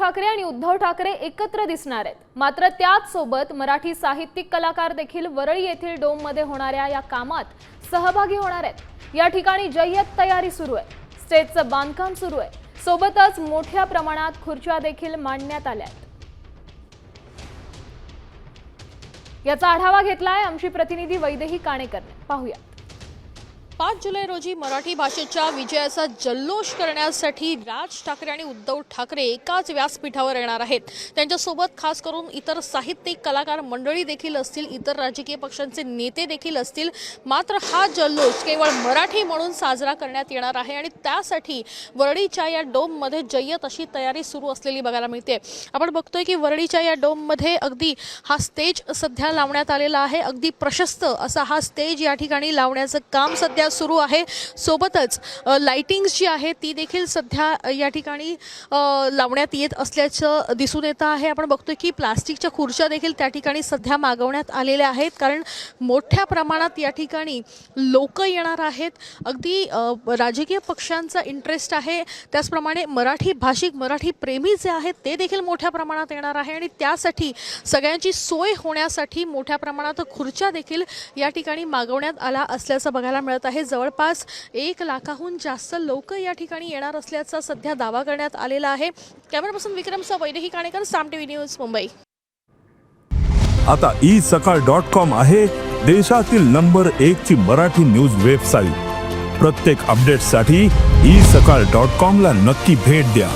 ठाकरे आणि उद्धव ठाकरे एकत्र दिसणार आहेत. मात्र त्याचसोबत मराठी साहित्यिक कलाकार देखील वरळी येथील डोममध्ये होणाऱ्या या कामात सहभागी होणार आहेत. या ठिकाणी जय्यत तयारी सुरू आहे. स्टेजचं बांधकाम सुरू आहे. सोबतच मोठ्या प्रमाणात खुर्च्या देखील मांडण्यात आल्या आहेत. याचा आढावा घेतलाय आमची प्रतिनिधी वैदेही काणेकरने. पाहूया. पाच जुलै रोजी मराठी भाषेच्या विजयाचा जल्लोष करण्यासाठी राज ठाकरे आणि उद्धव ठाकरे एकाच व्यासपीठावर येणार आहेत. त्यांच्यासोबत खास करून इतर साहित्यिक कलाकार मंडळी देखील असतील इतर राजकीय पक्षांचे नेते देखील असतील. मात्र हा जल्लोष केवळ मराठी म्हणून साजरा करण्यात येणार आहे आणि त्यासाठी वरळीच्या या डोममध्ये जय्यत अशी तयारी सुरू असलेली बघायला मिळते. आपण बघतोय की वरळीच्या या डोममध्ये अगदी हा स्टेज सध्या लावण्यात आलेला आहे. अगदी प्रशस्त असा हा स्टेज या ठिकाणी लावण्याचं काम सध्या सुरू आहे. सोबतच लाइटिंग्स जी आहे ती देखील सध्या या ठिकाणी लावण्यात येत असल्याचं दिसून येतं आहे. आपण बघतोय की प्लास्टिकच्या खुर्च्या देखील त्या ठिकाणी सध्या मागवण्यात आलेल्या आहेत. कारण मोठ्या प्रमाणात या ठिकाणी लोक येणार आहेत. अगदी राजकीय पक्षांचा इंटरेस्ट आहे. त्याचप्रमाणे मराठी भाषिक मराठी प्रेमी जे आहेत ते देखील मोठ्या प्रमाणात येणार आहे. आणि त्यासाठी सगळ्यांची सोय होण्यासाठी मोठ्या प्रमाणात खुर्च्या देखील या ठिकाणी मागवण्यात आला असल्याचं बघायला मिळत आहे. जवळपास एक लाखाहून जास्त लोक या ठिकाणी येणार असल्याचा सध्या दावा करण्यात आलेला आहे. कॅमेरापासून विक्रमसह वैदेही काणेकर साम टीव्ही न्यूज मुंबई. आता ई सकाळ डॉट कॉम आहे देशातील नंबर एक ची मराठी न्यूज वेबसाईट. प्रत्येक अपडेटसाठी ई सकाळ डॉट कॉम ला नक्की भेट द्या.